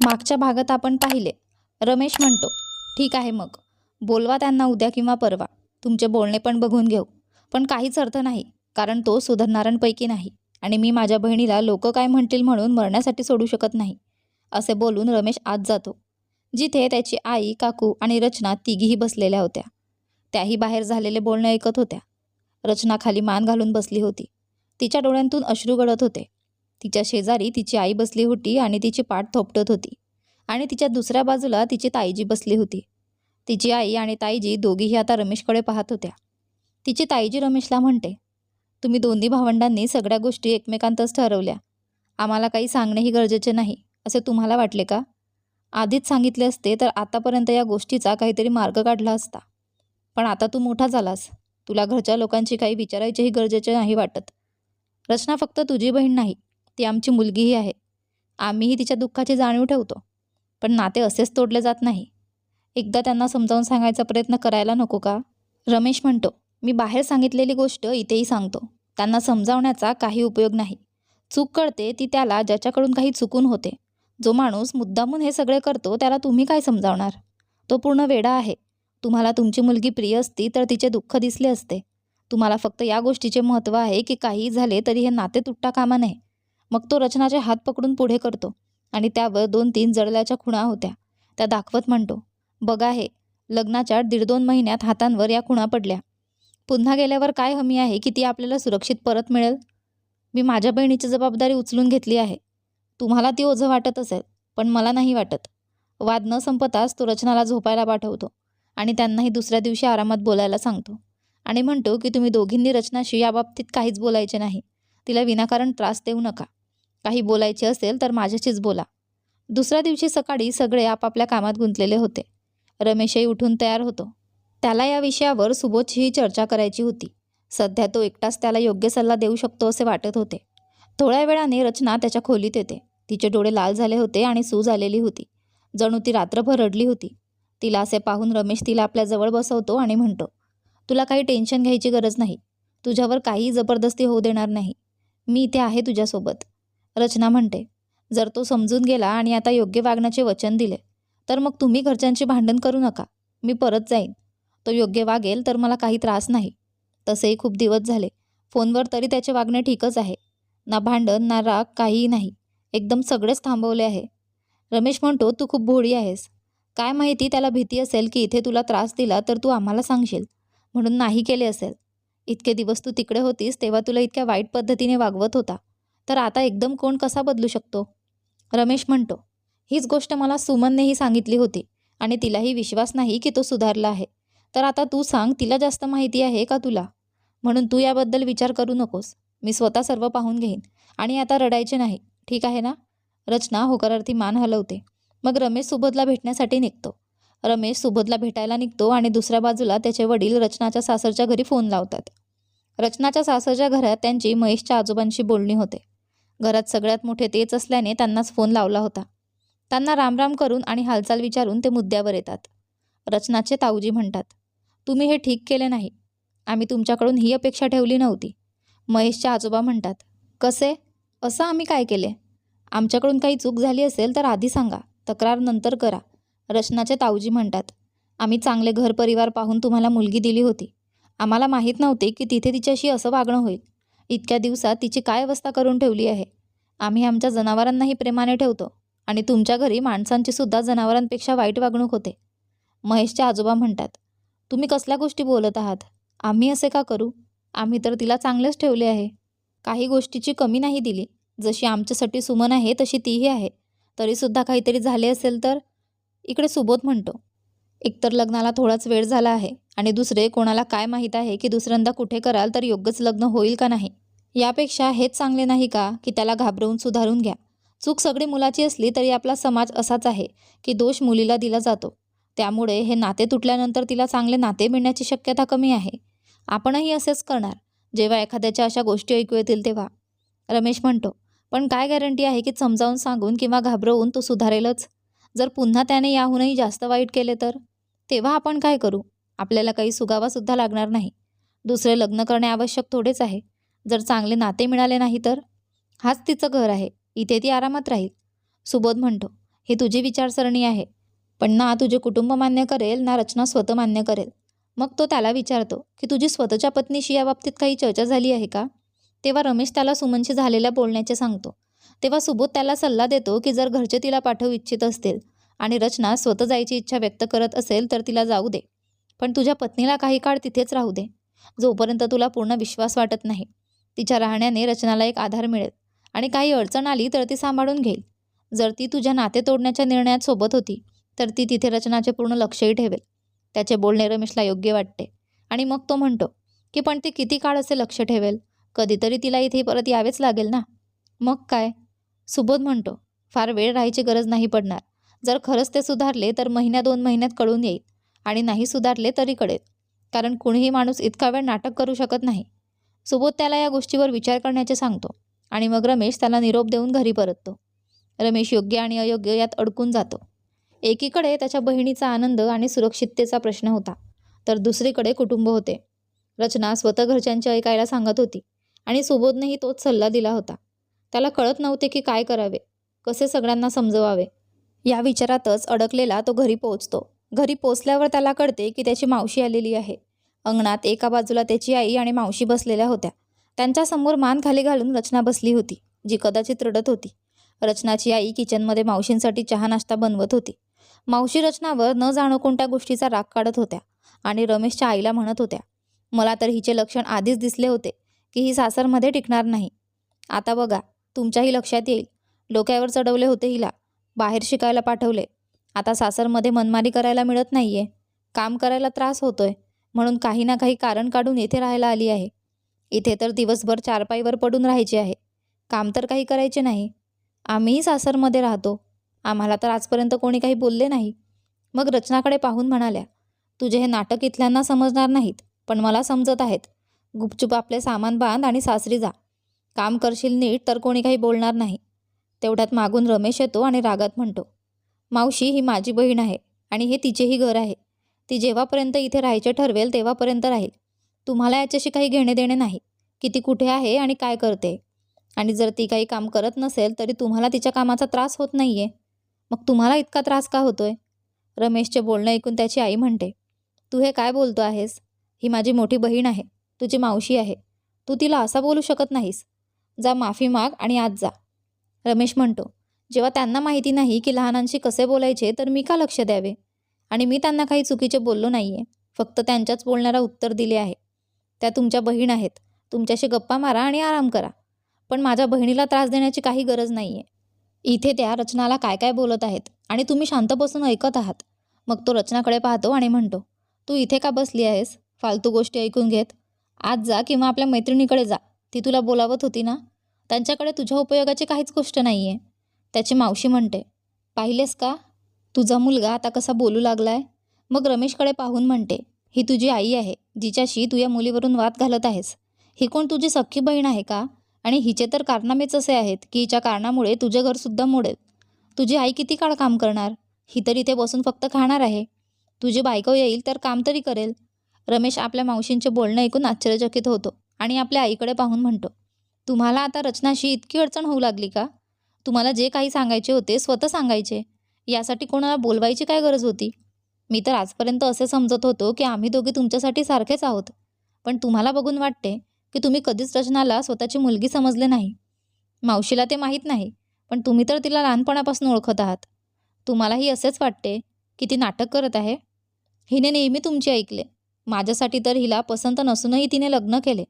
मागच्या भागात आपण पाहिले. रमेश म्हणतो ठीक आहे मग. बोलवा त्यांना उद्या किंवा परवा. तुमचे बोलणे पण बघून घेऊ. पण काहीच अर्थ नाही कारण तो सुधारणाऱ्यांपैकी नाही. आणि मी माझ्या बहिणीला लोक काय म्हणतील म्हणून मरण्यासाठी सोडू शकत नाही. असे बोलून रमेश आत जातो. जिथे त्याची आई काकू आणि रचना तिघीही बसलेल्या होत्या. त्याही बाहेर झालेले बोलणे ऐकत होत्या. रचना खाली मान घालून बसली होती. तिच्या डोळ्यांतून अश्रू गळत होते. तिच्या शेजारी तिची आई बसली होती आणि तिची पाठ थोपटत होती. आणि तिच्या दुसऱ्या बाजूला तिची ताईजी बसली होती. तिची आई आणि ताईजी दोघीही आता रमेशकडे पाहत होत्या. तिची ताईजी रमेशला म्हणते तुम्ही दोन्ही भावंडांनी सगळ्या गोष्टी एकमेकांतच ठरवल्या. आम्हाला काही सांगणेही गरजेचे नाही असे तुम्हाला वाटले का? आधीच सांगितले असते तर आतापर्यंत या गोष्टीचा काहीतरी मार्ग काढला असता. पण आता तू मोठा झालास. तुला घरच्या लोकांची काही विचारायचेही गरजेचे नाही वाटत. रचना फक्त तुझी बहीण नाही. ती आमची मुलगीही आहे. आम्हीही तिच्या दुःखाची जाणीव ठेवतो. पण नाते असेच तोडले जात नाही. एकदा त्यांना समजावून सांगायचा प्रयत्न करायला नको का? रमेश म्हणतो मी बाहेर सांगितलेली गोष्ट इथेही सांगतो. त्यांना समजावण्याचा काही उपयोग नाही. चूक कळते ती त्याला ज्याच्याकडून काही चुकून होते. जो माणूस मुद्दामून हे सगळे करतो त्याला तुम्ही काय समजावणार? तो पूर्ण वेडा आहे. तुम्हाला तुमची मुलगी प्रिय असती तर तिचे दुःख दिसले असते. तुम्हाला फक्त या गोष्टीचे महत्त्व आहे की काहीही झाले तरी हे नाते तुटता कामा नये. मग तो रचनाचे हात पकडून पुढे करतो आणि त्यावर दोन तीन जडल्याच्या खुणा होत्या. त्या दाखवत म्हणतो बघा हे लग्नाच्या दीड दोन महिन्यात हातांवर या खुणा पडल्या. पुन्हा गेल्यावर काय हमी आहे की ती आपल्याला सुरक्षित परत मिळेल? मी माझ्या बहिणीची जबाबदारी उचलून घेतली आहे. तुम्हाला ती ओझं वाटत असेल पण मला नाही वाटत. वाद न संपताच तो रचनाला झोपायला पाठवतो आणि त्यांनाही दुसऱ्या दिवशी आरामात बोलायला सांगतो. आणि म्हणतो की तुम्ही दोघींनी रचनाशी याबाबतीत काहीच बोलायचे नाही. तिला विनाकारण त्रास देऊ नका. काही बोलायचे असेल तर माझ्याशीच बोला. दुसऱ्या दिवशी सकाळी सगळे आपापल्या कामात गुंतलेले होते. रमेशही उठून तयार होतो. त्याला या विषयावर सुबोधशीही चर्चा करायची होती. सध्या तो एकटाच त्याला योग्य सल्ला देऊ शकतो असे वाटत होते. थोड्या वेळाने रचना त्याच्या खोलीत येते. तिचे डोळे लाल झाले होते आणि सूज आलेली होती. जणू ती रात्रभर रडली होती. तिला असे पाहून रमेश तिला आपल्याजवळ बसवतो आणि म्हणतो तुला काही टेन्शन घ्यायची गरज नाही. तुझ्यावर काही जबरदस्ती होऊ देणार नाही. मी इथे आहे तुझ्यासोबत. रचना म्हणते. जर तो समजून गेला आणि आता योग्य वागण्याचे वचन दिले तर मग तुम्ही घरच्यांची भांडण करू नका. मी परत जाईन. तो योग्य वागेल तर मला काही त्रास नाही. तसेही खूप दिवस झाले. फोनवर तरी त्याचे वागणे ठीकच आहे. ना भांडण ना राग काहीही नाही. एकदम सगळेच थांबवले आहे. रमेश म्हणतो तू खूप भोळी आहेस. काय माहिती त्याला भीती असेल की इथे तुला त्रास दिला तर तू आम्हाला सांगशील. म्हणून नाही केले असेल. इतके दिवस तू तिकडे होतीस तेव्हा तुला इतक्या वाईट पद्धतीने वागवत होता. तर आता एकदम कोण कसा बदलू शकतो? रमेश म्हणतो हीच गोष्ट मला सुमननेही सांगितली होती आणि तिलाही विश्वास नाही की तो सुधारला आहे. तर आता तू सांग तिला जास्त माहिती आहे का तुला? म्हणून तू याबद्दल विचार करू नकोस. मी स्वतः सर्व पाहून घेईन. आणि आता रडायचे नाही. ठीक आहे ना? रचना होकारार्थी मान हलवते. मग रमेश सुबोधला भेटण्यासाठी निघतो. रमेश सुबोधला भेटायला निघतो आणि दुसऱ्या बाजूला त्याचे वडील रचनाच्या सासरच्या घरी फोन लावतात. रचनाच्या सासरच्या घरात त्यांची महेशच्या आजोबांशी बोलणी होते. घरात सगळ्यात मोठे तेच असल्याने त्यांनाच फोन लावला होता. त्यांना रामराम करून आणि हालचाल विचारून ते मुद्द्यावर येतात. रचनाचे ताऊजी म्हणतात तुम्ही हे ठीक केले नाही. आम्ही तुमच्याकडून ही अपेक्षा ठेवली नव्हती. महेशच्या आजोबा म्हणतात कसे? असं आम्ही काय केले? आमच्याकडून काही चूक झाली असेल तर आधी सांगा. तक्रार नंतर करा. रचनाचे ताऊजी म्हणतात आम्ही चांगले घर परिवार पाहून तुम्हाला मुलगी दिली होती. आम्हाला माहीत नव्हते की तिथे तिच्याशी असं वागणं होईल. इतक्या दिवसात तिची काय अवस्था करून ठेवली आहे? आम्ही आमच्या जनावरांनाही प्रेमाने ठेवतो आणि तुमच्या घरी माणसांची सुद्धा जनावरांपेक्षा वाईट वागणूक होते. महेशचे आजोबा म्हणतात तुम्ही कसल्या गोष्टी बोलत आहात? आम्ही असे का करू? आम्ही तर तिला चांगलेच ठेवले आहे. काही गोष्टीची कमी नाही दिली. जशी आमच्यासाठी सुमन आहे तशी तीही आहे. तरीसुद्धा काहीतरी झाले असेल तर? इकडे सुबोध म्हणतो एकतर लग्नाला थोडाच वेळ झाला आहे आणि दुसरे कोणाला काय माहीत आहे की दुसऱ्यांदा कुठे कराल तर योग्यच लग्न होईल का नाही? यापेक्षा हेच चांगले नाही का की त्याला घाबरवून सुधारून घ्या. चूक सगळी मुलाची असली तरी आपला समाज असाच आहे की दोष मुलीला दिला जातो. त्यामुळे हे नाते तुटल्यानंतर तिला चांगले नाते मिळण्याची शक्यता कमी आहे. आपणही असेच करणार. जेव्हा एखाद्याच्या अशा गोष्टी ऐकू येतील तेव्हा. रमेश म्हणतो पण काय गॅरंटी आहे की समजावून सांगून किंवा घाबरवून तो सुधारेलच? जर पुन्हा त्याने याहूनही जास्त वाईट केले तर? तेव्हा आपण काय करू? आपल्याला काही सुगावासुद्धा लागणार नाही. दुसरे लग्न करणे आवश्यक थोडेच आहे. जर चांगले नाते मिळाले नाही तर? हाच तिचं घर आहे. इथे ती आरामात राहील. सुबोध म्हणतो हे तुझी विचारसरणी आहे. पण ना तुझे कुटुंब मान्य करेल ना रचना स्वतः मान्य करेल. मग तो त्याला विचारतो की तुझी स्वतःच्या पत्नीशी याबाबतीत काही चर्चा झाली आहे का? तेव्हा रमेश त्याला सुमनशी झालेल्या बोलण्याचे सांगतो. तेव्हा सुबोध त्याला सल्ला देतो की जर घरचे तिला पाठवू इच्छित असतील आणि रचना स्वतः जायची इच्छा व्यक्त करत असेल तर तिला जाऊ दे. पण तुझ्या पत्नीला काही काळ तिथेच राहू दे. जोपर्यंत तुला पूर्ण विश्वास वाटत नाही. तिच्या राहण्याने रचनाला एक आधार मिळेल आणि काही अडचण आली तर ती सांभाळून घेईल. जर ती तुझ्या नाते तोडण्याच्या निर्णयात सोबत होती तर ती तिथे रचनाचे पूर्ण लक्षही ठेवेल. त्याचे बोलणे रमेशला योग्य वाटते. आणि मग तो म्हणतो की पण ती किती काळ असे लक्ष ठेवेल? कधीतरी तिला इथे परत यावेच लागेल ना? मग काय? सुबोध म्हणतो फार वेळ राहायची गरज नाही पडणार. जर खरंच ते सुधारले तर महिन्या दोन महिन्यात कळून येईल आणि नाही सुधारले तरी कळेल. कारण कुणीही माणूस इतका वेळ नाटक करू शकत नाही. सुबोध त्याला या गोष्टीवर विचार करण्याचे सांगतो आणि मग रमेश त्याला निरोप देऊन घरी परततो. रमेश योग्य आणि अयोग्य यात अडकून जातो. एकीकडे त्याच्या बहिणीचा आनंद आणि सुरक्षिततेचा प्रश्न होता तर दुसरीकडे कुटुंब होते. रचना स्वतः घरच्यांची ऐकायला सांगत होती आणि सुबोधनेही तोच सल्ला दिला होता. त्याला कळत नव्हते की काय करावे कसे सगळ्यांना समजवावे या विचारातच अडकलेला तो घरी पोहोचतो. घरी पोचल्यावर त्याला कळते की त्याची मावशी आलेली आहे. अंगणात एका बाजूला त्याची आई आणि मावशी बसलेल्या होत्या. त्यांच्यासमोर मान खाली घालून रचना बसली होती जी कदाचित रडत होती. रचनाची आई किचनमध्ये मावशींसाठी चहा नाश्ता बनवत होती. मावशी रचनावर न जाणो कोणत्या गोष्टीचा राग काढत होत्या आणि रमेशच्या आईला म्हणत होत्या मला तर हिचे लक्षण आधीच दिसले होते की ही सासरमध्ये टिकणार नाही. आता बघा तुमच्याही लक्षात येईल. डोक्यावर चढवले होते हिला. बाहेर शिकायला पाठवले. आता सासरमध्ये मनमानी करायला मिळत नाहीये. काम करायला त्रास होतोय. म्हणून काही ना काही कारण काढून येथे राहायला आली आहे. इथे तर दिवसभर चारपाईवर पडून राहायचे आहे. काम तर काही करायचे नाही. आम्हीही सासरमध्ये राहतो. आम्हाला तर आजपर्यंत कोणी काही बोलले नाही. मग रचनाकडे पाहून म्हणाल्या तुझे हे नाटक इथल्यांना समजणार नाहीत पण मला समजत आहेत. गुपचूप आपले सामान बांध आणि सासरी जा. काम करशील नीट तर कोणी काही बोलणार नाही. तेवढ्यात मागून रमेश येतो आणि रागात म्हणतो मावशी ही माझी बहीण आहे आणि हे तिचेही घर आहे. ती जेव्हापर्यंत इथे राहायचे ठरवेल तेव्हापर्यंत राहील. तुम्हाला याच्याशी काही घेणे देणे नाही. की ती कुठे आहे आणि काय करते? आणि जर ती काही काम करत नसेल तरी तुम्हाला तिच्या कामाचा त्रास होत नाही आहे मग तुम्हाला इतका त्रास का होतोय? रमेशचे बोलणं ऐकून त्याची आई म्हणते तू हे काय बोलतो आहेस? ही माझी मोठी बहीण आहे. तुझी मावशी आहे. तू तिला असा बोलू शकत नाहीस. जा माफी माग आणि आज जा. रमेश म्हणतो जेव्हा त्यांना माहिती नाही की लहानांशी कसे बोलायचे तर मी का लक्ष द्यावे? आणि मी त्यांना काही चुकीचे बोललो नाही आहे फक्त त्यांच्याच बोलणारा उत्तर दिले आहे. त्या तुमच्या बहीण आहेत. तुमच्याशी गप्पा मारा आणि आराम करा. पण माझ्या बहिणीला त्रास देण्याची काही गरज नाही आहे इथे त्या रचनाला काय काय बोलत आहेत? आणि तुम्ही शांत बसून ऐकत आहात. मग तो रचनाकडे पाहतो आणि म्हणतो तू इथे का बसली आहेस? फालतू गोष्टी ऐकून घेत. आज जा किंवा आपल्या मैत्रिणीकडे जा. ती तुला बोलावत होती ना? त्यांच्याकडे तुझ्या उपयोगाची काहीच गोष्ट नाही आहे त्याची मावशी म्हणते पाहिलेस का? तुझा मुलगा आता कसा बोलू लागलाय? मग रमेशकडे पाहून म्हणते ही तुझी आई आहे जिच्याशी तू या मुलीवरून वाद घालत आहेस. ही कोण तुझी सख्खी बहीण आहे का? आणि हिचे तर कारनामेच असे आहेत की हिच्या कारणामुळे तुझे घरसुद्धा मोडेल. तुझी आई किती काळ काम करणार? ही तर इथे बसून फक्त खाणार आहे. तुझी बायको येईल तर काम तरी करेल. रमेश आपल्या मावशींचे बोलणं ऐकून आश्चर्यचकित होतो आणि आपल्या आईकडे पाहून म्हणतो तुम्हाला आता रचनाशी इतकी अडचण होऊ लागली का? तुम्हाला जे काही सांगायचे होते स्वतः सांगायचे. यासाठी कोणाला बोलवायची काय गरज होती? मी तर आजपर्यंत असे समजत होतो की आम्ही दोघे तुमच्यासाठी सारखेच आहोत. पण तुम्हाला बघून वाटते की तुम्ही कधीच रचनाला स्वतःची मुलगी समजले नाही. मावशीला ते माहीत नाही पण तुम्ही तर तिला लहानपणापासून ओळखत आहात. तुम्हालाही असेच वाटते की ती नाटक करत आहे? हिने नेहमी तुमचे ऐकले. माझ्यासाठी तर हिला पसंत नसूनही तिने लग्न केले.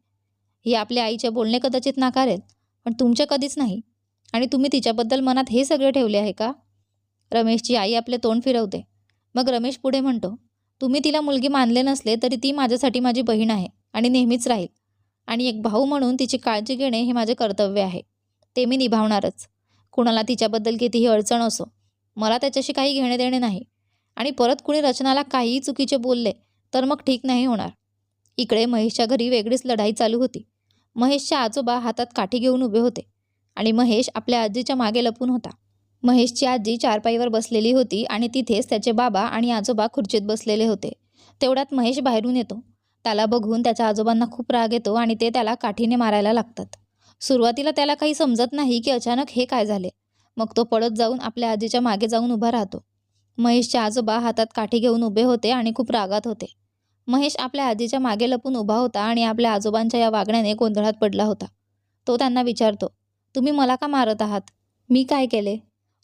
ही आपल्या आईचे बोलणे कदाचित नाकारेल पण तुमचे कधीच नाही. आणि तुम्ही तिच्याबद्दल मनात हे सगळे ठेवले आहे का? रमेशची आई आपले तोंड फिरवते. मग रमेश पुढे म्हणतो तुम्ही तिला मुलगी मानले नसले तरी ती माझ्यासाठी माझी बहीण आहे आणि नेहमीच राहील. आणि एक भाऊ म्हणून तिची काळजी घेणे हे माझे कर्तव्य आहे. ते मी निभावणारच. कुणाला तिच्याबद्दल कितीही अडचण असो मला त्याच्याशी काही घेणे देणे नाही. आणि परत कुणी रचनाला काहीही चुकीचे बोलले तर मग ठीक नाही होणार. इकडे महेशच्या घरी वेगळीच लढाई चालू होती. महेशच्या आजोबा हातात काठी घेऊन उभे होते आणि महेश आपल्या आजीच्या मागे लपून होता. महेशची आजी चारपाईवर बसलेली होती आणि तिथेच त्याचे बाबा आणि आजोबा खुर्चीत बसलेले होते. तेवढ्यात महेश बाहेरून येतो. त्याला बघून त्याच्या आजोबांना खूप राग येतो आणि ते त्याला काठीने मारायला लागतात. सुरुवातीला त्याला काही समजत नाही की अचानक हे काय झाले. मग तो पळत जाऊन आपल्या आजीच्या मागे जाऊन उभा राहतो. महेशचे आजोबा हातात काठी घेऊन उभे होते आणि खूप रागात होते. महेश आपल्या आजीच्या मागे लपून उभा होता आणि आपल्या आजोबांच्या या वागण्याने गोंधळात पडला होता. तो त्यांना विचारतो तुम्ही मला का मारत आहात? मी काय केले?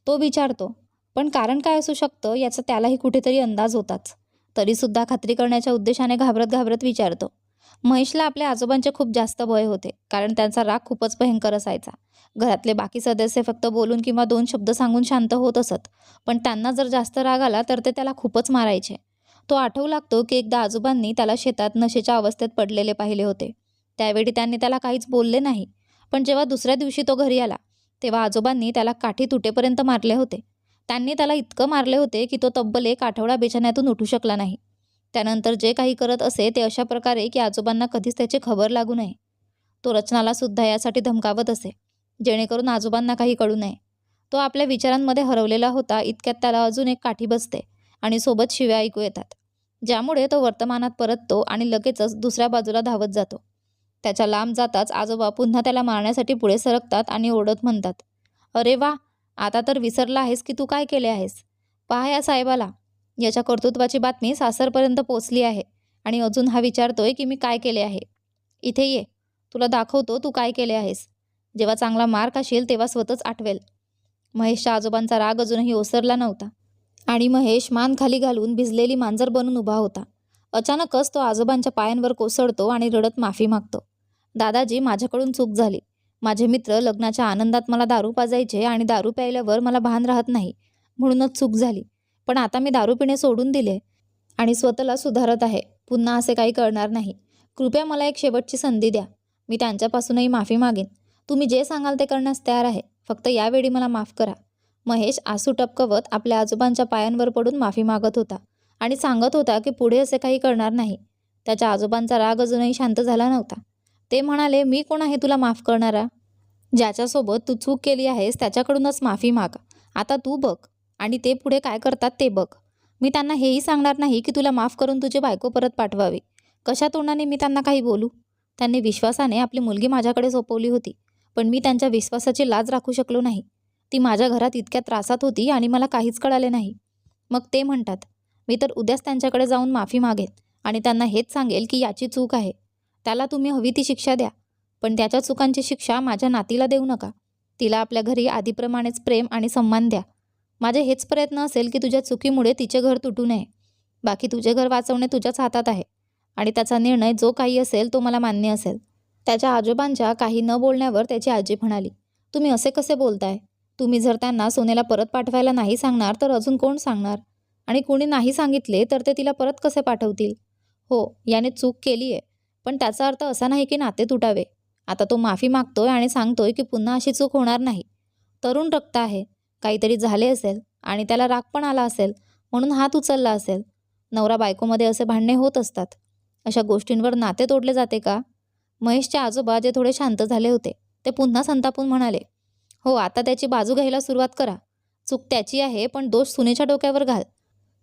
तो विचारतो पण कारण काय असू शकतं? याचा त्यालाही कुठेतरी अंदाज होताच. तरीसुद्धा खात्री करण्याच्या उद्देशाने घाबरत घाबरत विचारतो महेशला आपल्या आजोबांचे खूप जास्त भय होते कारण त्यांचा राग खूपच भयंकर असायचा. घरातले बाकी सदस्य फक्त बोलून किंवा दोन शब्द सांगून शांत होत असत पण त्यांना जर जास्त राग आला तर ते त्याला खूपच मारायचे. तो आठवू लागतो की एकदा आजोबांनी त्याला शेतात नशेच्या अवस्थेत पडलेले पाहिले होते. त्यावेळी त्यांनी त्याला काहीच बोलले नाही. पण जेव्हा दुसऱ्या दिवशी तो घरी आला तेव्हा आजोबांनी त्याला काठी तुटेपर्यंत मारले होते. त्यांनी त्याला इतकं मारले होते की तो तब्बल एक आठवडा बेचण्यातून उठू शकला नाही. त्यानंतर जे काही करत असे ते अशा प्रकारे की आजोबांना कधीच त्याची खबर लागू नये. तो रचनाला सुद्धा यासाठी धमकावत असे जेणेकरून आजोबांना काही कळू नये. तो आपल्या विचारांमध्ये हरवलेला होता इतक्यात त्याला अजून एक काठी बसते. आणि सोबत शिव्या ऐकू येतात. ज्यामुळे तो वर्तमानात परततो आणि लगेचच दुसऱ्या बाजूला धावत जातो. त्याच्या लांब जाताच आजोबा पुन्हा त्याला मारण्यासाठी पुढे सरकतात आणि ओढत म्हणतात अरे वा आता तर विसरला आहेस की तू काय केले आहेस? पहा या साहेबाला. याच्या कर्तृत्वाची बातमी सासरपर्यंत पोचली आहे आणि अजून हा विचारतोय की मी काय केले आहे. इथे ये. तुला दाखवतो तू काय केले आहेस. जेव्हा चांगला मार्क असेल तेव्हा स्वतःच आठवेल. महेशच्या आजोबांचा राग अजूनही ओसरला नव्हता. आणि महेश मान खाली घालून भिजलेली मांजर बनून उभा होता. अचानकच तो आजोबांच्या पायांवर कोसळतो आणि रडत माफी मागतो. दादाजी माझ्याकडून चूक झाली. माझे मित्र लग्नाच्या आनंदात मला दारू पाजायचे आणि दारू प्यायल्यावर मला भान राहत नाही. म्हणूनच चूक झाली. पण आता मी दारू पिणे सोडून दिले आणि स्वतःला सुधारत आहे. पुन्हा असे काही करणार नाही. कृपया मला एक शेवटची संधी द्या. मी त्यांच्यापासूनही माफी मागेन. तुम्ही जे सांगाल ते करण्यास तयार आहे. फक्त यावेळी मला माफ करा. महेश आसू टपकवत आपल्या आजोबांच्या पायांवर पडून माफी मागत होता आणि सांगत होता की पुढे असे काही करणार नाही. त्याच्या आजोबांचा राग अजूनही शांत झाला नव्हता. ते म्हणाले मी कोण आहे तुला माफ करणारा? ज्याच्यासोबत तू चूक केली आहेस त्याच्याकडूनच माफी माग. आता तू बघ. आणि ते पुढे काय करतात ते बघ. मी त्यांना हेही सांगणार नाही की तुला माफ करून तुझी बायको परत पाठवावी. कशा तोंडाने मी त्यांना काही बोलू? त्यांनी विश्वासाने आपली मुलगी माझ्याकडे सोपवली होती. पण मी त्यांच्या विश्वासाची लाज राखू शकलो नाही. ती माझ्या घरात इतक्या त्रासात होती आणि मला काहीच कळाले नाही. मग ते म्हणतात मी तर उद्याच त्यांच्याकडे जाऊन माफी मागेन आणि त्यांना हेच सांगेल की याची चूक आहे. त्याला तुम्ही हवी ती शिक्षा द्या पण त्याच्या चुकांची शिक्षा माझ्या नातीला देऊ नका. तिला आपल्या घरी आधीप्रमाणेच प्रेम आणि सन्मान द्या. माझे हेच प्रयत्न असेल की तुझ्या चुकीमुळे तिचे घर तुटू नये. बाकी तुझे घर वाचवणे तुझ्याच हातात आहे आणि त्याचा निर्णय जो काही असेल तो मला मान्य असेल. त्याच्या आजोबांच्या काही न बोलण्यावर त्याची आजी म्हणाली तुम्ही असे कसे बोलताय? तुम्ही जर त्यांना सोनेला परत पाठवायला नाही सांगणार तर अजून कोण सांगणार? आणि कोणी नाही सांगितले तर ते तिला परत कसे पाठवतील? हो याने चूक केली आहे. पण त्याचा अर्थ असा नाही की नाते तुटावे. आता तो माफी मागतोय आणि सांगतोय की पुन्हा अशी चूक होणार नाही. तरुण रक्त आहे. काहीतरी झाले असेल आणि त्याला राग पण आला असेल म्हणून हात उचलला असेल. नवरा बायकोमध्ये असे भांडणे होत असतात. अशा गोष्टींवर नाते तोडले जाते का? महेशचे आजोबा जे थोडे शांत झाले होते ते पुन्हा संतापून म्हणाले हो आता त्याची बाजू घ्यायला सुरुवात करा. चूक त्याची आहे पण दोष सुनेच्या डोक्यावर घाल.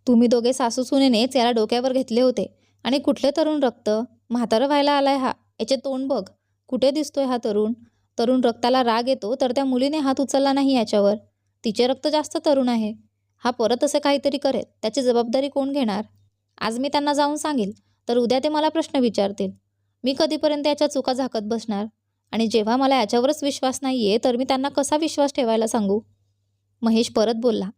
तुम्ही दोघे सासू सुनेनेच याला डोक्यावर घेतले होते. आणि कुठले तरुण रक्त? म्हातारं व्हायला आलाय हा. याचे तोंड बघ. कुठे दिसतोय हा तरुण? तरुण रक्ताला राग येतो तर त्या मुलीने हात उचलला नाही याच्यावर. तिचे रक्त जास्त तरुण आहे. हा परत असे काहीतरी करेल. त्याची जबाबदारी कोण घेणार? आज मी त्यांना जाऊन सांगेल तर उद्या ते मला प्रश्न विचारतील. मी कधीपर्यंत याच्या चुका झाकत बसणार? आणि जेव्हा मला याच्यावरच विश्वास नाही आहे तर मी त्यांना कसा विश्वास ठेवायला सांगू? महेश परत बोलला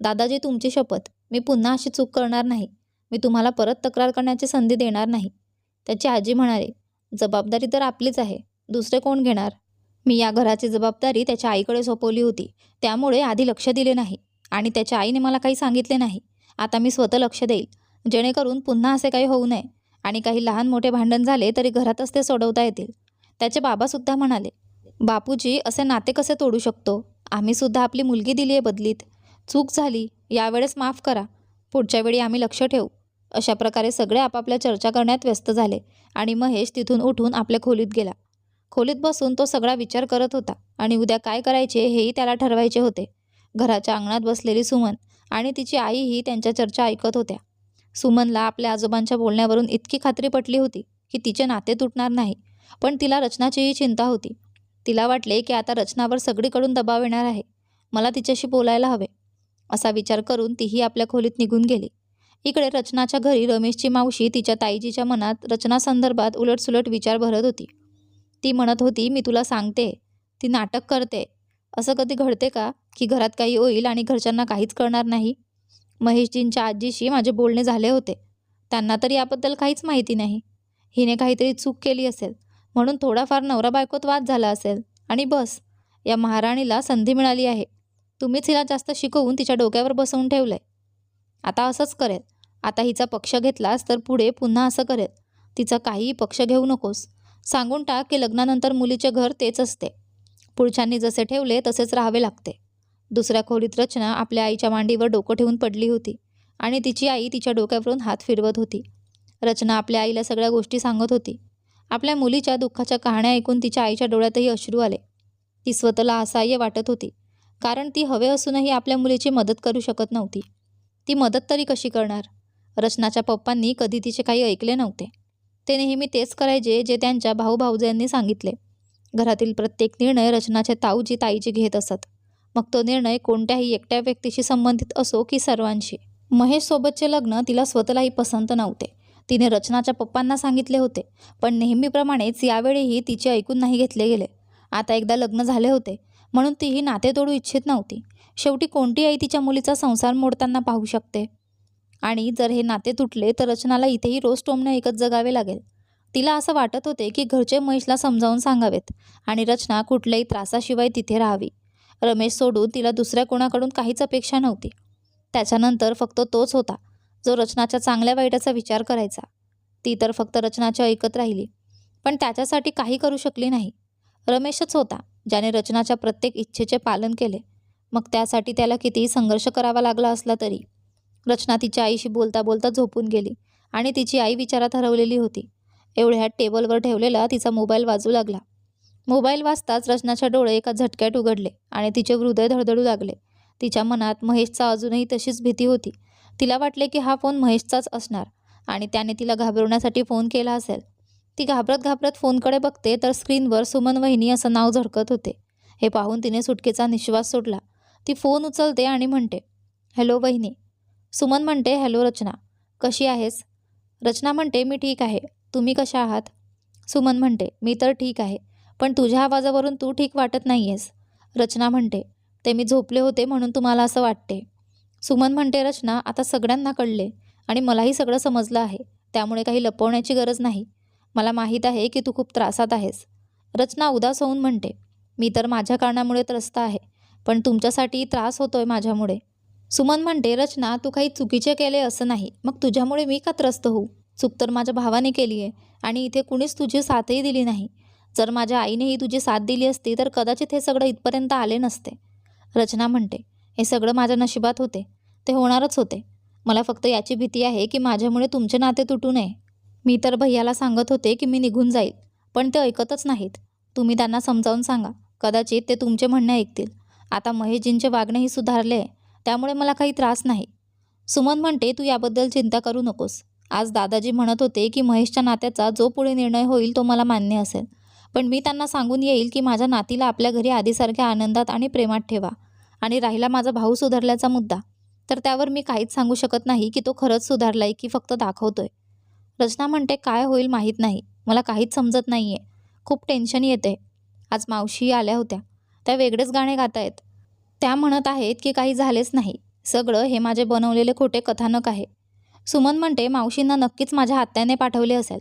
दादाजी तुमची शपथ. मी पुन्हा अशी चूक करणार नाही. मी तुम्हाला परत तक्रार करण्याची संधी देणार नाही. त्याची आजी म्हणाली जबाबदारी तर आपलीच आहे. दुसरे कोण घेणार? मी या घराची जबाबदारी त्याच्या आईकडे सोपवली होती. त्यामुळे आधी लक्ष दिले नाही आणि त्याच्या आईने मला काही सांगितले नाही. आता मी स्वतः लक्ष देईल. जेणेकरून पुन्हा असे काही होऊ नये आणि काही लहान मोठे भांडण झाले तरी घरातच ते सोडवता येतील. त्याचे बाबासुद्धा म्हणाले बापूजी असे नाते कसे तोडू शकतो? आम्हीसुद्धा आपली मुलगी दिली आहे बदलीत. चूक झाली यावेळेस माफ करा. पुढच्या वेळी आम्ही लक्ष ठेवू. अशा प्रकारे सगळे आपापल्या चर्चा करण्यात व्यस्त झाले आणि महेश तिथून उठून आपल्या खोलीत गेला. खोलीत बसून तो सगळा विचार करत होता आणि उद्या काय करायचे हेही त्याला ठरवायचे होते. घराच्या अंगणात बसलेली सुमन आणि तिची आईही त्यांच्या चर्चा ऐकत होत्या. सुमनला आपल्या आजोबांच्या बोलण्यावरून इतकी खात्री पटली होती की तिचे नाते तुटणार नाही. पण तिला रचनाचीही चिंता होती. तिला वाटले की आता रचनावर सगळीकडून दबाव येणार आहे. मला तिच्याशी बोलायला हवे. असा विचार करून तीही आपल्या खोलीत निघून गेली. इकडे रचनाच्या घरी रमेशची मावशी तिच्या ताईजीच्या मनात रचनासंदर्भात उलटसुलट विचार भरत होती. ती म्हणत होती मी तुला सांगते. ती नाटक करते. असं कधी घडते का? की घरात काही होईल आणि घरच्यांना काहीच कळणार नाही? महेशजींच्या आजीशी माझे बोलणे झाले होते. त्यांना तर याबद्दल काहीच माहिती नाही. हिने काहीतरी चूक केली असेल. म्हणून थोडाफार नवरा बायकोत वाद झाला असेल. आणि बस या महाराणीला संधी मिळाली आहे. तुम्हीच हिला जास्त शिकवून तिच्या डोक्यावर बसवून ठेवलं आहे आता असंच करेल. आता हिचा पक्ष घेतलास तर पुढे पुन्हा असं करेल. तिचा काहीही पक्ष घेऊ नकोस. सांगून टाक की लग्नानंतर मुलीचे घर तेच असते. पुढच्यांनी जसे ठेवले तसेच राहावे लागते. दुसऱ्या खोलीत रचना आपल्या आईच्या मांडीवर डोकं ठेवून पडली होती आणि तिची आई तिच्या डोक्यावरून हात फिरवत होती. रचना आपल्या आईला सगळ्या गोष्टी सांगत होती. आपल्या मुलीच्या दुःखाच्या कहाण्या ऐकून तिच्या आईच्या डोळ्यातही अश्रू आले. ती स्वतःला असहाय्य वाटत होती कारण ती हवे असूनही आपल्या मुलीची मदत करू शकत नव्हती. ती मदत तरी कशी करणार? रचनाच्या पप्पांनी कधी तिचे काही ऐकले नव्हते. ते नेहमी तेच करायचे जे त्यांच्या भाऊ भाऊजांनी सांगितले. घरातील प्रत्येक निर्णय रचनाच्या ताऊजी ताईजी घेत असत. मग तो निर्णय कोणत्याही एकट्या व्यक्तीशी संबंधित असो की सर्वांशी. महेशसोबतचे लग्न तिला स्वतःलाही पसंत नव्हते. तिने रचनाच्या पप्पांना सांगितले होते पण नेहमीप्रमाणेच यावेळीही तिचे ऐकून नाही घेतले गेले. आता एकदा लग्न झाले होते म्हणून तीही नाते तोडू इच्छित नव्हती. शेवटी कोणती आई तिच्या मुलीचा संसार मोडताना पाहू शकते? आणि जर हे नाते तुटले तर रचनाला इथेही रोज टोमणं एकच जगावे लागेल. तिला असं वाटत होते की घरचे महेशला समजावून सांगावेत आणि रचना कुठल्याही त्रासाशिवाय तिथे राहावी. रमेश सोडून तिला दुसऱ्या कोणाकडून काहीच अपेक्षा नव्हती. त्याच्यानंतर फक्त तोच होता. जो रचनाच्या चांगल्या वाईटाचा विचार करायचा ती तर फक्त रचनाच्या ऐकत राहिली. पण त्याच्यासाठी काही करू शकली नाही. रमेशच होता ज्याने रचनाच्या प्रत्येक इच्छेचे पालन केले. मग त्यासाठी त्याला कितीही संघर्ष करावा लागला असला तरी. रचना तिच्या आईशी बोलता बोलता झोपून गेली आणि तिची आई विचारात हरवलेली होती. एवढ्यात टेबलवर ठेवलेला तिचा मोबाईल वाजू लागला. मोबाईल वाजताच रचनाच्या डोळे एका झटक्यात उघडले आणि तिचे हृदय धडधडू लागले. तिच्या मनात महेशचा अजूनही तशीच भीती होती. तिला वाटले की हा फोन महेशचाच असणार आणि त्याने तिला घाबरवण्यासाठी फोन केला असेल. ती घाबरत घाबरत फोनकडे बघते तर स्क्रीनवर सुमन वहिनी असं नाव झळकत होते. हे पाहून तिने सुटकेचा निश्वास सोडला. ती फोन उचलते आणि म्हणते हॅलो वहिनी. सुमन म्हणते हॅलो रचना. कशी आहेस? रचना म्हणते मी ठीक आहे. तुम्ही कशा आहात? सुमन म्हणते मी तर ठीक आहे पण तुझ्या आवाजावरून तू ठीक वाटत नाही आहेस रचना म्हणते ते मी झोपले होते म्हणून तुम्हाला असं वाटते. सुमन म्हणते रचना आता सगळ्यांना कळले आणि मलाही सगळं समजलं आहे. त्यामुळे काही लपवण्याची गरज नाही. मला माहीत आहे की तू खूप त्रासात आहेस. रचना उदास होऊन म्हणते मी तर माझ्या कारणामुळे त्रस्त आहे पण तुमच्यासाठी त्रास होतोय माझ्यामुळे. सुमन म्हणते रचना तू काही चुकीचे केले असं नाही. मग तुझ्यामुळे मी का त्रस्त होऊ? चूक तर माझ्या भावाने केली आहे आणि इथे कुणीच तुझी साथही दिली नाही. जर माझ्या आईनेही तुझी साथ दिली असती तर कदाचित हे सगळं इथपर्यंत आले नसते. रचना म्हणते हे सगळं माझ्या नशिबात होते. ते होणारच होते. मला फक्त याची भीती आहे की माझ्यामुळे तुमचे नाते तुटू नये. मी तर भैयाला सांगत होते की मी निघून जाईल पण ते ऐकतच नाहीत. तुम्ही त्यांना समजावून सांगा. कदाचित ते तुमचे म्हणणे ऐकतील. आता महेशजींचे वागणेही सुधारले आहे. त्यामुळे मला काही त्रास नाही. सुमन म्हणते तू याबद्दल चिंता करू नकोस. आज दादाजी म्हणत होते की महेशच्या नात्याचा जो पुढे निर्णय होईल तो मला मान्य असेल. पण मी त्यांना सांगून येईल की माझ्या नातीला आपल्या घरी आधीसारख्या आनंदात आणि प्रेमात ठेवा. आणि राहिला माझा भाऊ सुधारल्याचा मुद्दा तर त्यावर मी काहीच सांगू शकत नाही की तो खरंच सुधारलाय की फक्त दाखवतोय. रचना म्हणते काय होईल माहीत नाही. मला काहीच समजत नाही आहे खूप टेन्शन येते. आज मावशी आल्या होत्या. त्या वेगळेच गाणे गात आहेत त्या म्हणत आहेत की काही झालेच नाही. सगळं हे माझे बनवलेले खोटे कथानक आहे. सुमन म्हणते मावशींना नक्कीच माझ्या आत्याने पाठवले असेल.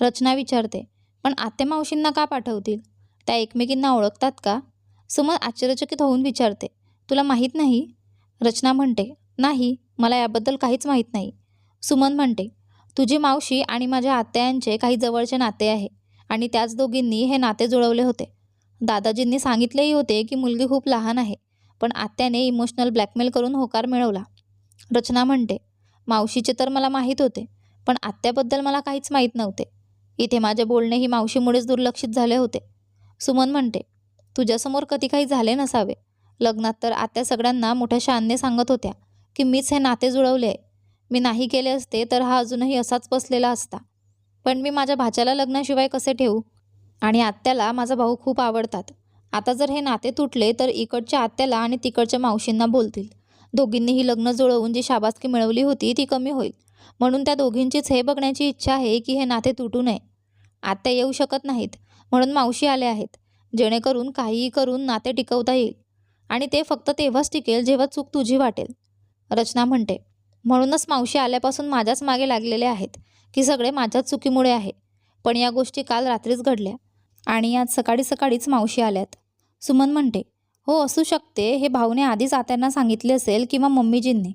रचना विचारते पण आत्या मावशींना का पाठवतील? त्या एकमेकींना ओळखतात का? सुमन आश्चर्यचकित होऊन विचारते तुला माहीत नाही? रचना म्हणते नाही मला याबद्दल काहीच माहीत नाही. सुमन म्हणते तुझी मावशी आणि माझ्या आत्यायांचे काही जवळचे नाते आहे आणि त्याच दोघींनी हे नाते जुळवले होते. दादाजींनी सांगितलेही होते की मुलगी खूप लहान आहे पण आत्याने इमोशनल ब्लॅकमेल करून होकार मिळवला. रचना म्हणते मावशीचे तर मला माहीत होते पण आत्याबद्दल मला काहीच माहीत नव्हते. इथे माझे बोलणे ही मावशीमुळेच दुर्लक्षित झाले होते. सुमन म्हणते तुझ्यासमोर कधी काही झाले नसावे. लग्नात तर आत्या सगळ्यांना मोठ्या शानने सांगत होत्या की मीच हे नाते जुळवले आहे. मी नाही केले असते तर हा अजूनही असाच बसलेला असता. पण मी माझ्या भाच्याला लग्नाशिवाय कसे ठेवू? आणि आत्याला माझा भाऊ खूप आवडतात. आता जर हे नाते तुटले तर इकडच्या आत्याला आणि तिकडच्या मावशींना बोलतील. दोघींनीही लग्न जुळवून जी शाबासकी मिळवली होती ती कमी होईल. म्हणून त्या दोघींचीच हे बघण्याची इच्छा आहे की हे नाते तुटू नये. आत्या येऊ शकत नाहीत. म्हणून मावशी आल्या आहेत. जेणेकरून काहीही करून नाते टिकवता येईल. आणि ते फक्त तेव्हाच टिकेल जेव्हा चूक तुझी वाटेल. रचना म्हणते म्हणूनच मावशी आल्यापासून माझ्याच मागे लागलेले आहेत की सगळे माझ्याच चुकीमुळे आहे. पण या गोष्टी काल रात्रीच घडल्या आणि आज सकाळी सकाळीच मावशी आल्यात. सुमन म्हणते हो असू शकते. हे भाऊने आधीच आत्यांना सांगितले असेल किंवा मम्मीजींनी.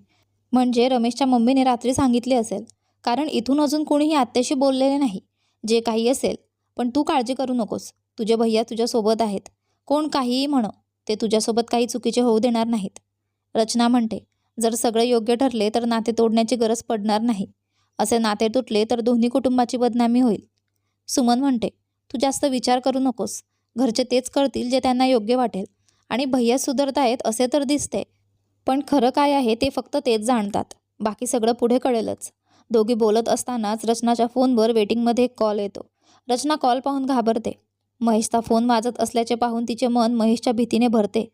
म्हणजे रमेशच्या मम्मीने रात्री सांगितले असेल. कारण इथून अजून कोणीही आत्याशी बोललेले नाही. जे काही असेल. पण तू काळजी करू नकोस. तुझे भैया तुझ्यासोबत आहेत. कोण काहीही म्हणो ते तुझ्यासोबत काही चुकीचे होऊ देणार नाहीत. रचना म्हणते जर सगळे योग्य ठरले तर नाते तोडण्याची गरज पडणार नाही. असे नाते तुटले तर दोन्ही कुटुंबाची बदनामी होईल. सुमन म्हणते तू जास्त विचार करू नकोस. घरचे तेच करतील जे त्यांना योग्य वाटेल. आणि भैया आहेत असे तर दिसते पण खरं काय आहे ते फक्त तेच जाणतात. बाकी सगळं पुढे कळेलच. दोघी बोलत असतानाच रचनाच्या फोनवर वेटिंगमध्ये एक कॉल येतो. रचना कॉल पाहून घाबरते. महेशचा फोन वाजत असल्याचे पाहून तिचे मन महेशच्या भीतीने भरते.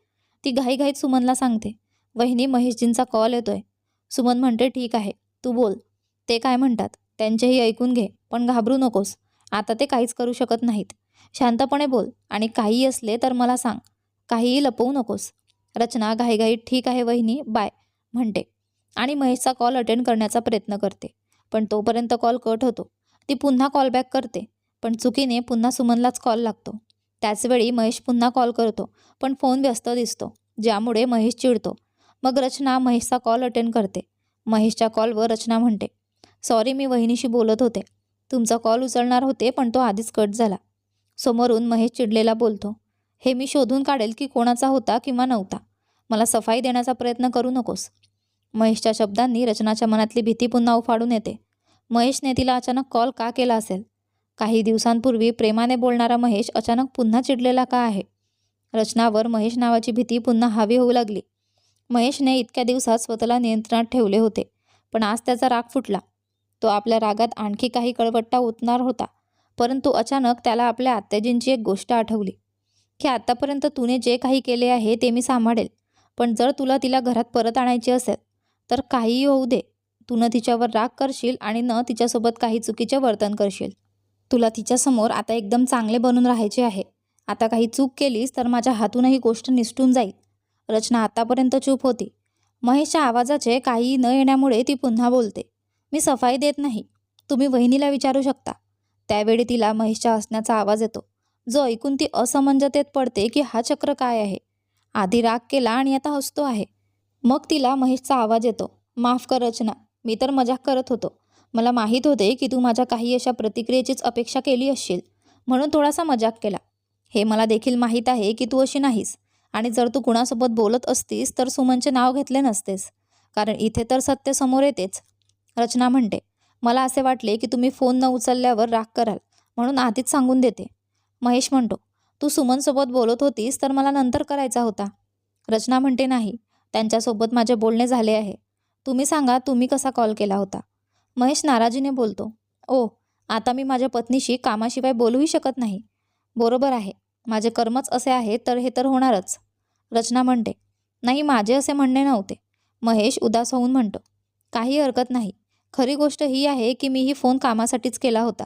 ती घाईघाईत सुमनला सांगते वहिनी महेशजींचा कॉल येतोय. सुमन म्हणते ठीक आहे तू बोल. ते काय म्हणतात त्यांचेही ऐकून घे पण घाबरू नकोस आता ते काहीच करू शकत नाहीत. शांतपणे बोल आणि काहीही असले तर मला सांग काहीही लपवू नकोस. रचना घाईघाईत ठीक आहे वहिनी बाय म्हणते आणि महेशचा कॉल अटेंड करण्याचा प्रयत्न करते. पण तोपर्यंत कॉल कट होतो. ती पुन्हा कॉल बॅक करते. पण चुकीने पुन्हा सुमनलाच कॉल लागतो. त्याचवेळी महेश पुन्हा कॉल करतो पण फोन व्यस्त दिसतो ज्यामुळे महेश चिडतो. मग रचना महेशचा कॉल अटेंड करते. महेशच्या कॉलवर रचना म्हणते सॉरी मी वहिनीशी बोलत होते. तुमचा कॉल उचलणार होते पण तो आधीच कट झाला. समोरून महेश चिडलेला बोलतो हे मी शोधून काढेल की कोणाचा होता किंवा नव्हता. मला सफाई देण्याचा प्रयत्न करू नकोस. महेशच्या शब्दांनी रचनाच्या मनातली भीती पुन्हा उफाडून येते. महेशने तिला अचानक कॉल का केला असेल? काही दिवसांपूर्वी प्रेमाने बोलणारा महेश अचानक पुन्हा चिडलेला का आहे? रचनावर महेश नावाची भीती पुन्हा हावी होऊ लागली. महेशने इतक्या दिवसात स्वतःला नियंत्रणात ठेवले होते पण आज त्याचा राग फुटला. तो आपल्या रागात आणखी काही कळवट्टा ओतणार होता परंतु अचानक त्याला आपल्या आत्याजींची एक गोष्ट आठवली. की आत्तापर्यंत तुने जे काही केले आहे ते मी सांभाळेल पण जर तुला तिला घरात परत आणायची असेल तर काहीही होऊ दे. तू न तिच्यावर राग करशील आणि न तिच्यासोबत काही चुकीचे वर्तन करशील. तुला तिच्यासमोर आता एकदम चांगले बनून राहायचे आहे. आता काही चूक केलीस तर माझ्या हातूनही गोष्ट निसटून जाईल. रचना आतापर्यंत चूप होती. महेशच्या आवाजाचे काही न येण्यामुळे ती पुन्हा बोलते. मी सफाई देत नाही. तुम्ही वहिनीला विचारू शकता. त्यावेळी तिला महेशच्या हसण्याचा आवाज येतो. जो ऐकून ती असमंजतेत पडते की हा चक्र काय आहे? आधी राग केला आणि आता हसतो आहे. मग तिला महेशचा आवाज येतो. माफ कर रचना. मी तर मजाक करत होतो. मला माहीत होते की तू माझ्या काही अशा प्रतिक्रियेचीच अपेक्षा केली असशील. म्हणून थोडासा मजाक केला. हे मला देखील माहीत आहे की तू अशी नाहीस. आणि जर तू कुणासोबत बोलत असतीस तर सुमनचे नाव घेतले नसतेस. कारण इथे तर सत्य समोर येतेच. रचना म्हणते मला असे वाटले की तुम्ही फोन न उचलल्यावर राग कराल. म्हणून आधीच सांगून देते. महेश म्हणतो तू सुमनसोबत बोलत होतीस तर मला नंतर करायचा होता. रचना म्हणते नाही त्यांच्यासोबत माझे बोलणे झाले आहे. तुम्ही सांगा तुम्ही कसा कॉल केला होता? महेश नाराजीने बोलतो ओ आता मी माझ्या पत्नीशी कामाशिवाय बोलूही शकत नाही. बरोबर आहे माझे कर्मच असे आहे तर हे तर होणारच. रचना म्हणते नाही माझे असे म्हणणे नव्हते. महेश उदास होऊन म्हणतो काही हरकत नाही. खरी गोष्ट ही आहे की मी ही फोन कामासाठीच केला होता.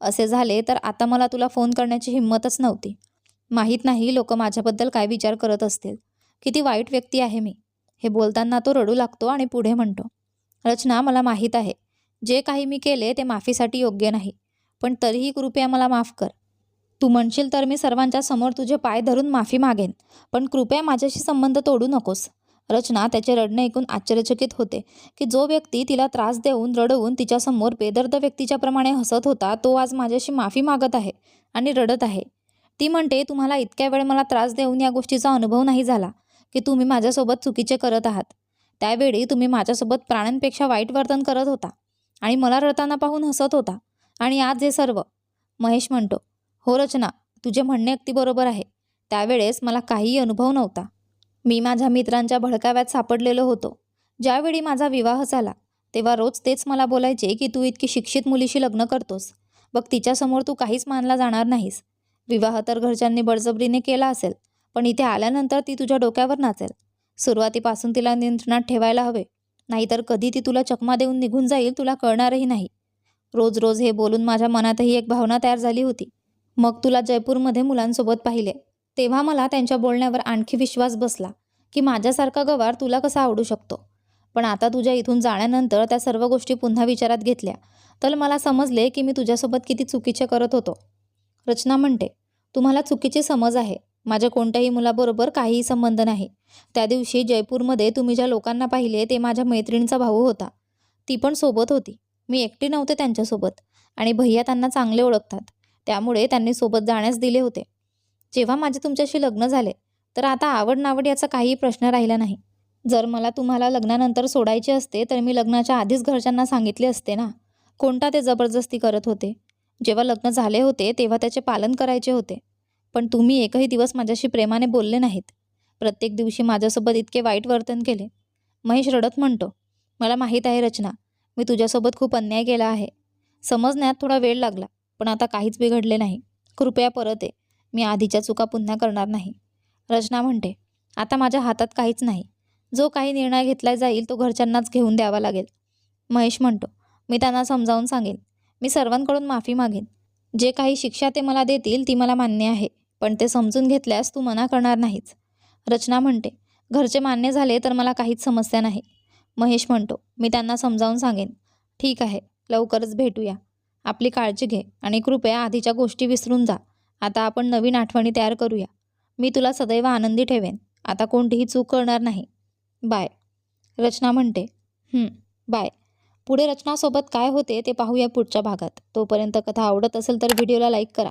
असे झाले तर आता मला तुला फोन करण्याची हिंमतच नव्हती. माहीत नाही लोक माझ्याबद्दल काय विचार करत असतील. किती वाईट व्यक्ती आहे मी. हे बोलताना तो रडू लागतो आणि पुढे म्हणतो रचना मला माहीत आहे. जे काही मी केले ते माफीसाठी योग्य नाही. पण तरीही कृपया मला माफ कर. तू म्हणशील तर मी सर्वांच्या समोर तुझे पाय धरून माफी मागेन पण कृपया माझ्याशी संबंध तोडू नकोस. रचना त्याचे रडणे ऐकून आश्चर्यचकित होते की जो व्यक्ती तिला त्रास देऊन रडवून तिच्यासमोर बेदर्द व्यक्तीच्या प्रमाणे हसत होता तो आज माझ्याशी माफी मागत आहे आणि रडत आहे. ती म्हणते तुम्हाला इतक्या वेळ मला त्रास देऊन या गोष्टीचा अनुभव नाही झाला की तुम्ही माझ्यासोबत चुकीचे करत आहात. त्यावेळी तुम्ही माझ्यासोबत प्राण्यांपेक्षा वाईट वर्तन करत होता. आणि मला रडताना पाहून हसत होता. आणि आज हे सर्व. महेश म्हणतो हो रचना तुझे म्हणणे अगदी बरोबर आहे. त्यावेळेस मला काहीही अनुभव नव्हता. मी माझ्या मित्रांच्या भडकाव्यात सापडलेलो होतो. ज्यावेळी माझा विवाह झाला तेव्हा रोज तेच मला बोलायचे की तू इतकी शिक्षित मुलीशी लग्न करतोस. बघ तिच्यासमोर तू काहीच मानला जाणार नाहीस. विवाह तर घरच्यांनी बळजबरीने केला असेल पण इथे आल्यानंतर ती तुझ्या डोक्यावर नाचेल. सुरुवातीपासून तिला नियंत्रणात ठेवायला हवे. नाहीतर कधी ती तुला चकमा देऊन निघून जाईल तुला कळणारही नाही. रोज रोज हे बोलून माझ्या मनातही एक भावना तयार झाली होती. मग तुला जयपूरमध्ये मुलांसोबत पाहिले. तेव्हा मला त्यांच्या बोलण्यावर आणखी विश्वास बसला की माझ्यासारखा गवार तुला कसा आवडू शकतो? पण आता तुझ्या इथून जाण्यानंतर त्या सर्व गोष्टी पुन्हा विचारात घेतल्या. तर मला समजले की मी तुझ्यासोबत किती चुकीचे करत होतो. रचना म्हणते तुम्हाला चुकीची समज आहे. माझ्या कोणत्याही मुलाबरोबर काहीही संबंध नाही. त्या दिवशी जयपूरमध्ये तुम्ही ज्या लोकांना पाहिले ते माझ्या मैत्रिणीचा भाऊ होता. ती पण सोबत होती. मी एकटी नव्हते त्यांच्यासोबत आणि भैया त्यांना चांगले ओळखतात. त्यामुळे त्यांनी सोबत जाण्यास दिले होते. जेव्हा माझे तुमच्याशी लग्न झाले तर आता आवड नावड याचा काहीही प्रश्न राहिला नाही. जर मला तुम्हाला लग्नानंतर सोडायचे असते तर मी लग्नाच्या आधीच घरच्यांना सांगितले असते ना? कोणता ते जबरदस्ती करत होते? जेव्हा लग्न झाले होते तेव्हा त्याचे पालन करायचे होते. पण तुम्ही एकही दिवस माझ्याशी प्रेमाने बोलले नाहीत. प्रत्येक दिवशी माझ्यासोबत इतके वाईट वर्तन केले. महेश रडत म्हणतो मला माहीत आहे रचना मी तुझ्यासोबत खूप अन्याय केला आहे. समजण्यात थोडा वेळ लागला पण आता काहीच बिघडले नाही. कृपया परत ये मी आधीच्या चुका पुन्हा करणार नाही. रचना म्हणते आता माझ्या हातात काहीच नाही. जो काही निर्णय घेतला जाईल तो घरच्यांनाच घेऊन द्यावा लागेल. महेश म्हणतो मी त्यांना समजावून सांगेन. मी सर्वांकडून माफी मागेन. जे काही शिक्षा ते मला देतील ती मला मान्य आहे. पण ते समजून घेतल्यास तू मना करणार नाहीच रचना म्हणते घरचे मान्य झाले तर मला काहीच समस्या नाही. महेश म्हणतो मी त्यांना समजावून सांगेन. ठीक आहे लवकरच भेटूया. आपली काळजी घे आणि कृपया आधीच्या गोष्टी विसरून जा. आता आपण नवीन आठवणी तयार करूया. मी तुला सदैव आनंदी ठेवेन. आता कोणतीही चूक करणार नाही. बाय. रचना म्हणते बाय. पुढे रचनासोबत काय होते ते पाहूया पुढच्या भागात. तोपर्यंत कथा आवडत असेल तर व्हिडिओला लाईक करा.